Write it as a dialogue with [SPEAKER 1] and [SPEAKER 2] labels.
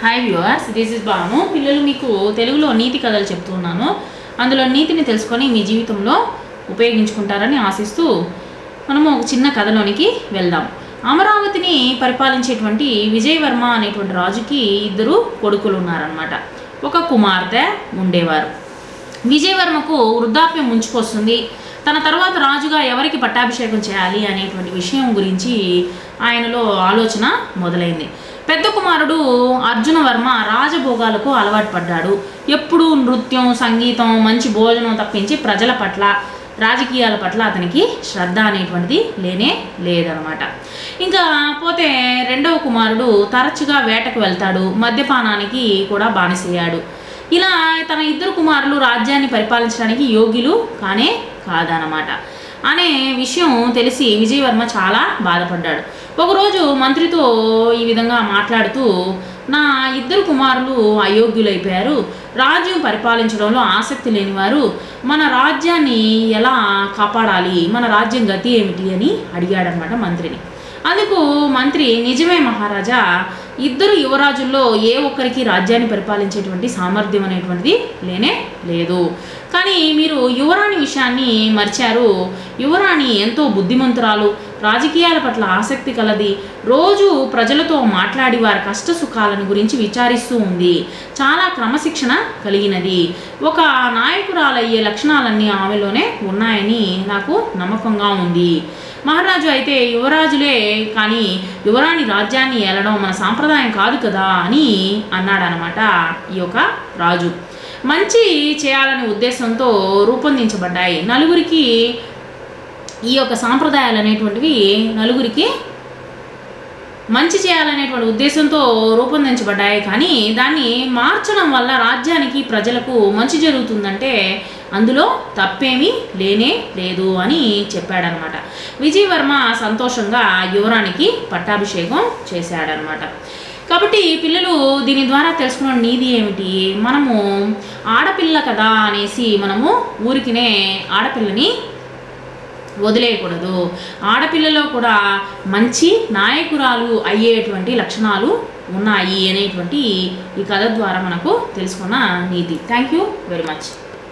[SPEAKER 1] Hi viewers this is Banu పిల్లలు మీకు తెలుగులో నీతి కథలు చెప్తున్నాను అందులో నీతిని తెలుసుకొని మీ జీవితంలో ఉపయోగించుకుంటారని ఆశిస్తూ మనము ఒక చిన్న కథలోనికి వెళ్దాం. అమరావతిని పరిపాలించేటువంటి విజయవర్మ అనేటువంటి రాజుకి ఇద్దరు కొడుకులు ఉన్నారనమాట ఒక కుమార్తె ఉండేవారు. విజయవర్మకు వృద్ధాప్యం ముంచుకొస్తుంది. తన తర్వాత రాజుగా ఎవరికి పట్టాభిషేకం చేయాలి అనేటువంటి విషయం గురించి ఆయనలో ఆలోచన మొదలైంది. పెద్ద కుమారుడు అర్జునవర్మ రాజభోగాలకు అలవాటు పడ్డాడు. ఎప్పుడూ నృత్యం సంగీతం మంచి భోజనం తప్పించి ప్రజల పట్ల రాజకీయాల పట్ల అతనికి శ్రద్ధ అనేటువంటిది లేనే లేదనమాట. ఇంకా పోతే రెండవ కుమారుడు తరచుగా వేటకు వెళ్తాడు. మద్యపానానికి కూడా బానిసయ్యాడు. ఇలా తన ఇద్దరు కుమారులు రాజ్యాన్ని పరిపాలించడానికి యోగ్యులు కానే కాదనమాట. అనే విషయం తెలిసి విజయవర్మ చాలా బాధపడ్డాడు. ఒకరోజు మంత్రితో ఈ విధంగా మాట్లాడుతూ నా ఇద్దరు కుమారులు అయోగ్యులైపోయారు. రాజ్యం పరిపాలించడంలో ఆసక్తి లేనివారు మన రాజ్యాన్ని ఎలా కాపాడాలి? మన రాజ్యం గతి ఏమిటి? అని అడిగాడనమాట మంత్రిని. అందుకు మంత్రి నిజమే మహారాజా ఇద్దరు యువరాజుల్లో ఏ ఒక్కరికి రాజ్యాన్ని పరిపాలించేటువంటి సామర్థ్యం అనేటువంటిది లేనే లేదు. కానీ మీరు యువరాణి విషయాన్ని మర్చారు. యువరాణి ఎంతో బుద్ధిమంతురాలు రాజకీయాల పట్ల ఆసక్తి కలది రోజు ప్రజలతో మాట్లాడి వారి కష్ట సుఖాలను గురించి విచారిస్తూ ఉంది. చాలా క్రమశిక్షణ కలిగినది. ఒక నాయకురాలయ్యే లక్షణాలన్నీ ఆమెలోనే ఉన్నాయని నాకు నమ్మకంగా ఉంది. మహారాజు అయితే యువరాజులే కానీ యువరాణి రాజ్యాన్ని ఏలడం మన సాంప్రదాయం కాదు కదా అని అన్నాడనమాట ఈ యొక్క రాజు. మంచి చేయాలనే ఉద్దేశంతో రూపొందించబడ్డాయి. నలుగురికి ఈ యొక్క సాంప్రదాయాలు అనేటువంటివి నలుగురికి మంచి చేయాలనేటువంటి ఉద్దేశంతో రూపొందించబడ్డాయి. కానీ దాన్ని మార్చడం వల్ల రాజ్యానికి ప్రజలకు మంచి జరుగుతుందంటే అందులో తప్పేమీ లేనే లేదు అని చెప్పాడనమాట. విజయవర్మ సంతోషంగా యువరానికి పట్టాభిషేకం చేశాడనమాట. కాబట్టి పిల్లలు దీని ద్వారా తెలుసుకున్న నీది ఏమిటి? మనము ఆడపిల్ల కదా అనేసి మనము ఊరికినే ఆడపిల్లని వదిలేయకూడదు. ఆడపిల్లలో కూడా మంచి నాయకురాలు అయ్యేటువంటి లక్షణాలు ఉన్నాయి అనేటువంటి ఈ కథ ద్వారా మనకు తెలుసుకున్న నీతి. Thank you very much